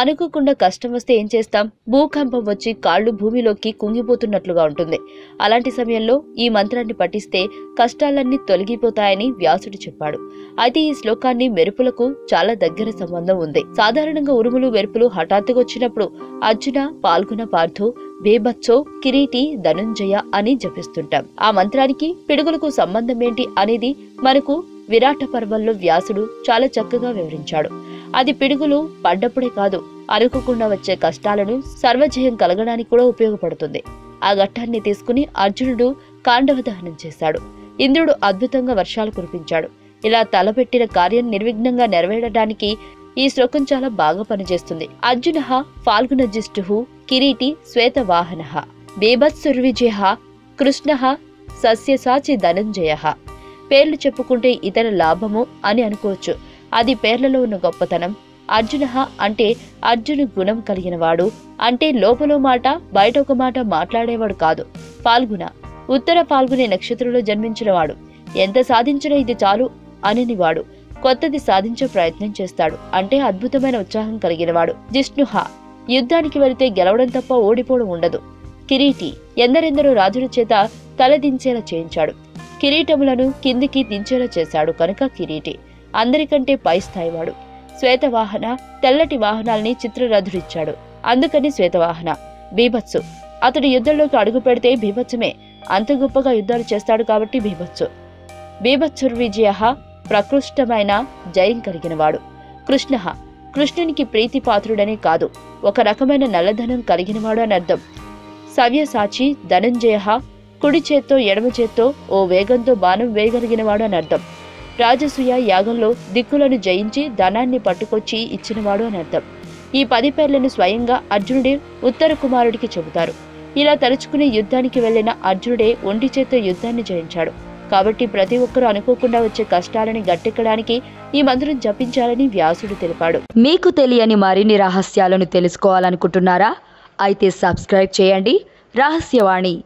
అనుకోకుండా కష్టం వస్తే ఏం చేస్తాం? భూకంపం వచ్చి కాళ్ళు భూమిలోకి కుంగిపోతున్నట్లుగా ఉంటుంది. అలాంటి సమయంలో ఈ మంత్రాన్ని పఠిస్తే కష్టాలన్నీ తొలగిపోతాయని వ్యాసుడు చెప్పాడు. అయితే ఈ శ్లోకాన్ని మెరుపులకు చాలా దగ్గర సంబంధం ఉంది. సాధారణంగా ఉరుములు మెరుపులు హఠాత్తుగా వచ్చినప్పుడు అర్జున పాల్గొన పార్థో బేబచ్చో కిరీటి ధనుంజయ అని జపిస్తుంటాం. ఆ మంత్రానికి పిడుగులకు సంబంధం ఏంటి అనేది మనకు విరాట పర్వంలో వ్యాసుడు చాలా చక్కగా వివరించాడు. అది పిడుగులు పడ్డప్పుడే కాదు అనుకోకుండా వచ్చే కష్టాలను సర్వజయం కలగడానికి కూడా ఉపయోగపడుతుంది. ఆ ఘట్టాన్ని తీసుకుని అర్జునుడు కాండవ దహనం చేశాడు. ఇంద్రుడు అద్భుతంగా వర్షాలు కురిపించాడు. ఇలా తలపెట్టిన కార్యం నిర్విఘ్నంగా నెరవేరడానికి ఈ శ్లోకం చాలా బాగా పనిచేస్తుంది. అర్జున ఫాల్గునజిష్టు కిరీటి శ్వేతవాహన బీభత్సుర్విజయ కృష్ణ సస్యసాచి ధనంజయ. పేర్లు చెప్పుకుంటే ఇతర లాభము అని అనుకోవచ్చు. అది పేర్లలో ఉన్న గొప్పతనం. అర్జున అంటే అర్జును గుణం కలిగినవాడు. అంటే లోపల మాట బయట ఒక మాట మాట్లాడేవాడు కాదు. పాల్గొన ఉత్తర పాల్గొనే నక్షత్రంలో జన్మించినవాడు. ఎంత సాధించినా ఇది చాలు అననివాడు. కొత్తది సాధించే ప్రయత్నం చేస్తాడు. అంటే అద్భుతమైన ఉత్సాహం కలిగినవాడు. జిష్ణుహ యుద్ధానికి వెళితే గెలవడం తప్ప ఓడిపోవడం ఉండదు. కిరీటి. ఎందరెందరో రాజుల చేత తలదించేలా చేయించాడు. కిరీటములను కిందికి దించేలా చేశాడు కనుక కిరీటి. అందరికంటే పై స్థాయివాడు. శ్వేతవాహన తెల్లటి వాహనాల్ని చిత్రరథుడిచ్చాడు. అందుకని శ్వేతవాహన. బీభత్సు. అతడు యుద్ధంలోకి అడుగు పెడితే బీభత్సమే. అంత గొప్పగా యుద్ధాలు చేస్తాడు కాబట్టి బీభత్సు. బీభత్సుర్విజయ ప్రకృష్టమైన జయం కలిగినవాడు. కృష్ణ. కృష్ణునికి ప్రీతిపాత్రుడనే కాదు. ఒక రకమైన నల్లధనం కలిగినవాడు అని అర్థం. సవ్యసాచి ధనంజయ కుడి చేత్తో ఎడమ చేత్తో ఓ వేగంతో బాణం వేయగలిగినవాడు అని అర్థం. రాజసూయ యాగంలో దిక్కులను జయించి ధనాన్ని పట్టుకొచ్చి ఇచ్చినవాడు అని అర్థం. ఈ పది పేర్లను స్వయంగా అర్జునుడే ఉత్తర కుమారుడికి చెబుతారు. ఇలా తలుచుకుని యుద్ధానికి వెళ్ళిన అర్జునుడే ఒంటి చేత యుద్ధాన్ని జయించాడు. కాబట్టి ప్రతి ఒక్కరూ అనుకోకుండా వచ్చే కష్టాలని గట్టెక్కడానికి ఈ మంత్రం జపించాలని వ్యాసుడు తెలిపాడు. మీకు తెలియని మరిన్ని రహస్యాలను తెలుసుకోవాలనుకుంటున్నారా? అయితే సబ్స్క్రైబ్ చేయండి. రహస్యవాణి.